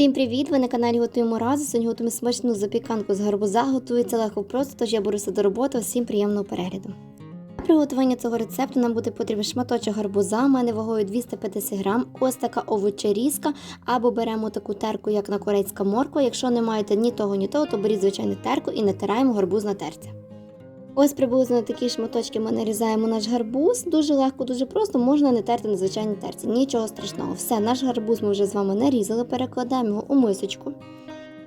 Всім привіт! Ви на каналі Готуємо разом. Сьогодні готуємо смачну запіканку з гарбуза. Готується легко просто, тож я беруся до роботи. Всім приємного перегляду. Для приготування цього рецепту нам буде потрібен шматочок гарбуза. У мене вагою 250 грам. Ось така овочерізка. Або беремо таку терку, як на корейська морква. Якщо не маєте ні того, ні того, то беріть звичайну терку і натираємо гарбуз на терці. Ось приблизно такі шматочки ми нарізаємо наш гарбуз. Дуже легко, дуже просто можна не терти на звичайній терці. Нічого страшного. Все, наш гарбуз ми вже з вами нарізали, перекладаємо його у мисочку.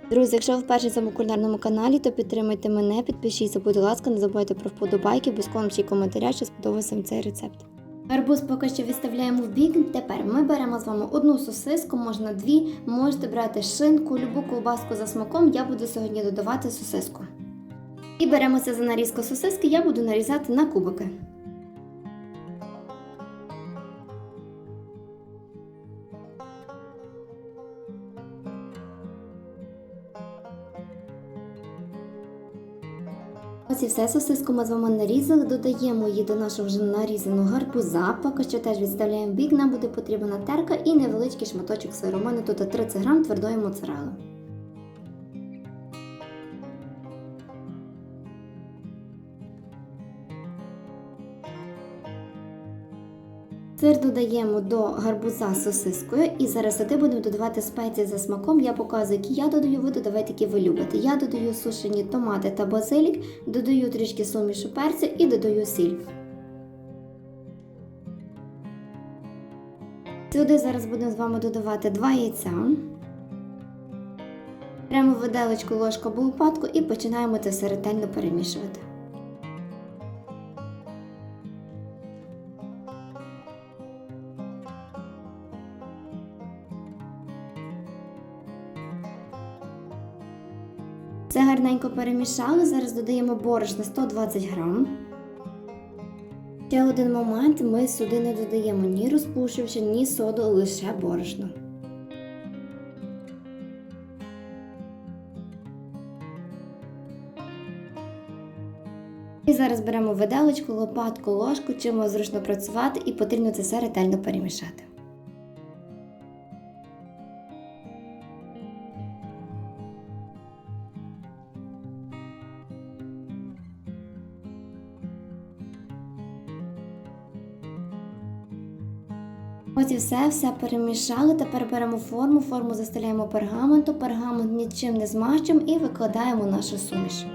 Друзі, якщо ви вперше на кулінарному каналі, то підтримайте мене, підпишіться, будь ласка, не забувайте про вподобайки, обов'язково ще коментаря, що сподобався цей рецепт. Гарбуз поки що відставляємо в бік. Тепер ми беремо з вами одну сосиску, можна дві, можете брати шинку, любу ковбаску за смаком. Я буду сьогодні додавати сосиску. І беремося за нарізку сосиски, я буду нарізати на кубики. Ось і все сосиску ми з вами нарізали, додаємо її до нашого вже нарізаного гарбуза. Поки що теж відставляємо бік, нам буде потрібна терка і невеличкий шматочок сиру. У мене тут 30 грам твердої моцарели. Сир додаємо до гарбуза з сосискою і зараз сюди будемо додавати спеції за смаком. Я показую, які я додаю, ви додавайте, які ви любите. Я додаю сушені томати та базилік, додаю трішки сумішу перцю і додаю сіль. Сюди зараз будемо з вами додавати 2 яйця. Прямо виделочку ложку або лопатку і починаємо це все ретельно перемішувати. Все гарненько перемішали. Зараз додаємо борошно 120 грам. Ще один момент: ми сюди не додаємо ні розпушувача, ні соду, лише борошно. І зараз беремо виделочку, лопатку, ложку, чим зручно працювати, і потрібно це все ретельно перемішати. Ось і все, все перемішали. Тепер беремо форму, форму застеляємо пергаменту, пергамент нічим не змащуємо і викладаємо нашу суміш.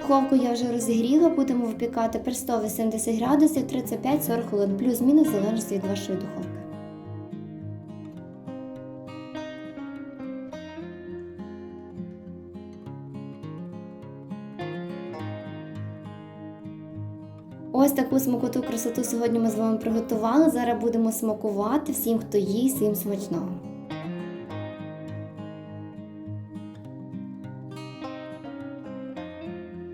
Духовку я вже розігріла, будемо випікати при 180 градусів 35-40 хвилин, плюс-мінус залежить від вашої духовки. Ось таку смакоту красоту сьогодні ми з вами приготували. Зараз будемо смакувати всім, хто їсть, всім смачного.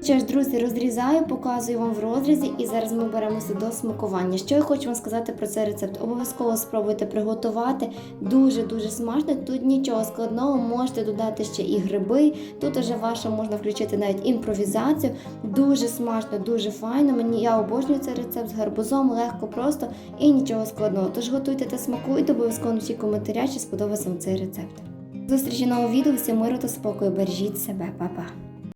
Що ж, друзі, розрізаю, показую вам в розрізі, і зараз ми беремося до смакування. Що я хочу вам сказати про цей рецепт? Обов'язково спробуйте приготувати. Дуже-дуже смачно. Тут нічого складного, можете додати ще і гриби. Тут уже ваша можна включити навіть імпровізацію. Дуже смачно, дуже файно. Мені я обожнюю цей рецепт з гарбузом, легко, просто і нічого складного. Тож готуйте та смакуйте, обов'язково напишіть коментаря, чи сподобався вам цей рецепт. Зустрічі нового відео, всім миру та спокою, бережіть себе, Па-па!